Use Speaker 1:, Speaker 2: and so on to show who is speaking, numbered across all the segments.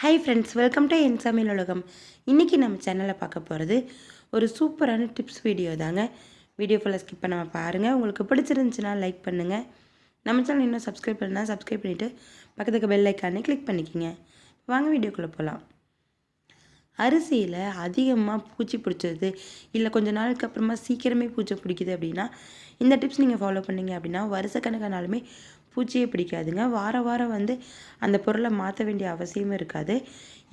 Speaker 1: Hi friends welcome to என் சமையல் உலகம் இன்றைக்கி நம்ம சேனலில் பார்க்க போகிறது ஒரு சூப்பரான டிப்ஸ் வீடியோ தாங்க. வீடியோ ஃபுல்லாக ஸ்கிப் பண்ணாமல் பாருங்கள் உங்களுக்கு பிடிச்சிருந்துச்சுன்னா லைக் பண்ணுங்கள் நம்ம சேனல் இன்னும் சப்ஸ்கிரைப் பண்ணால் சப்ஸ்கிரைப் பண்ணிவிட்டு பக்கத்துக்கு பெல் ஐக்கானே கிளிக் பண்ணிக்கிங்க. வாங்க வீடியோக்குள்ளே போகலாம் அரிசியில் அதிகமாக பூச்சி பிடிச்சது இல்லை கொஞ்ச நாளுக்கு அப்புறமா சீக்கிரமே பூச்சி பிடிக்குது அப்படின்னா இந்த டிப்ஸ் நீங்கள் ஃபாலோ பண்ணீங்க அப்படின்னா வருஷக்கணக்கானாலுமே பூச்சியே பிடிக்காதுங்க. வாரம் வாரம் வந்து அந்த பொருளை மாற்ற வேண்டிய அவசியமும் இருக்காது.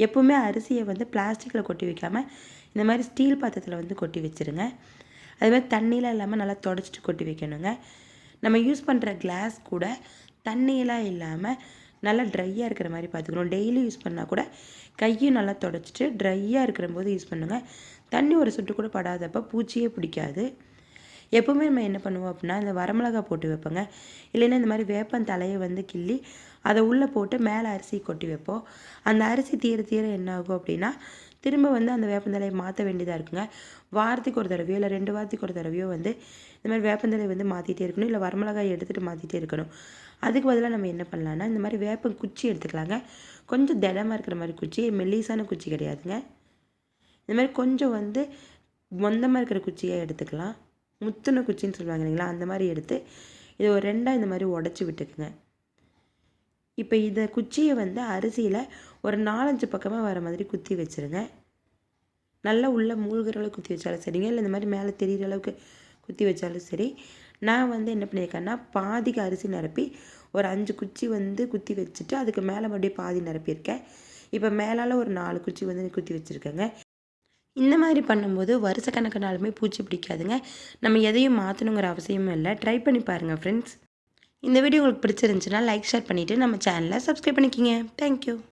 Speaker 1: எப்போவுமே அரிசியை வந்து பிளாஸ்டிக்கில் கொட்டி வைக்காமல் இந்த மாதிரி ஸ்டீல் பாத்திரத்தில் வந்து கொட்டி வச்சுருங்க. அது மாதிரி தண்ணியில் இல்லாமல் நல்லா தொடச்சிட்டு கொட்டி வைக்கணுங்க. நம்ம யூஸ் பண்ணுற கிளாஸ் கூட தண்ணியெல்லாம் இல்லாமல் நல்லா ட்ரையாக இருக்கிற மாதிரி பார்த்துக்கணும் டெய்லி யூஸ் பண்ணால் கூட கையும் நல்லா தொடச்சிட்டு ட்ரையாக இருக்கிற போது யூஸ் பண்ணுங்கள் தண்ணி ஒரு சொட்டு கூட படாதப்போ பூச்சியே பிடிக்காது. எப்போவுமே நம்ம என்ன பண்ணுவோம் அப்படின்னா இந்த வரமிளகா போட்டு வைப்போங்க. இல்லைன்னா இந்த மாதிரி வேப்பம் தலையை வந்து கிள்ளி அதை உள்ளே போட்டு மேலே அரிசி கொட்டி வைப்போம். அந்த அரிசி தீர தீர என்ன ஆகும் அப்படின்னா திரும்ப வந்து அந்த வேப்பந்தலையை மாற்ற வேண்டியதாக இருக்குங்க. வாரத்துக்கு ஒரு தடவையோ இல்லை ரெண்டு வாரத்துக்கு ஒரு தடவையோ வந்து இந்த மாதிரி வேப்பந்தலையை வந்து மாற்றிட்டே இருக்கணும். இல்லை வரமிளகாய் எடுத்துகிட்டு மாற்றிட்டே இருக்கணும். அதுக்கு பதிலாக நம்ம என்ன பண்ணலான்னா இந்த மாதிரி வேப்பம் குச்சி எடுத்துக்கலாங்க. கொஞ்சம் திடமாக இருக்கிற மாதிரி குச்சி மெல்லிசான குச்சி கிடையாதுங்க. இந்த மாதிரி கொஞ்சம் வந்து மொந்தமாக இருக்கிற குச்சியாக எடுத்துக்கலாம். முத்துன குச்சின்னு சொல்லுவாங்க இல்லைங்களா? அந்த மாதிரி எடுத்து இதை ஒரு ரெண்டாக இந்த மாதிரி உடச்சி விட்டுக்குங்க. இப்போ இந்த குச்சியை வந்து அரிசியில் ஒரு நாலஞ்சு பக்கமாக வர மாதிரி குத்தி வச்சுருங்க. நல்லா உள்ளே மூழ்கிற அளவுக்கு குத்தி வச்சாலும் சரிங்க இல்லை இந்த மாதிரி மேலே தெரிகிற அளவுக்கு குத்தி வச்சாலும் சரி நான் வந்து என்ன பண்ணியிருக்கேன்னா பாதிக்கு அரிசி நிரப்பி ஒரு அஞ்சு குச்சி வந்து குத்தி வச்சுட்டு அதுக்கு மேலே மறுபடியும் பாதி நிரப்பியிருக்கேன். இப்போ மேலால் ஒரு நாலு குச்சி வந்து குத்தி வச்சுருக்கேங்க. இந்த மாதிரி பண்ணும்போது வருஷ கணக்கினாலுமே பூச்சி பிடிக்காதுங்க. நம்ம எதையும் மாற்றணுங்கிற அவசியமும் இல்லை. ட்ரை பண்ணி பாருங்கள் ஃப்ரெண்ட்ஸ் இந்த வீடியோ உங்களுக்கு பிடிச்சிருந்துச்சுன்னா லைக் ஷேர் பண்ணிவிட்டு நம்ம சேனலை சப்ஸ்கிரைப் பண்ணிக்கிங்க. தேங்க்யூ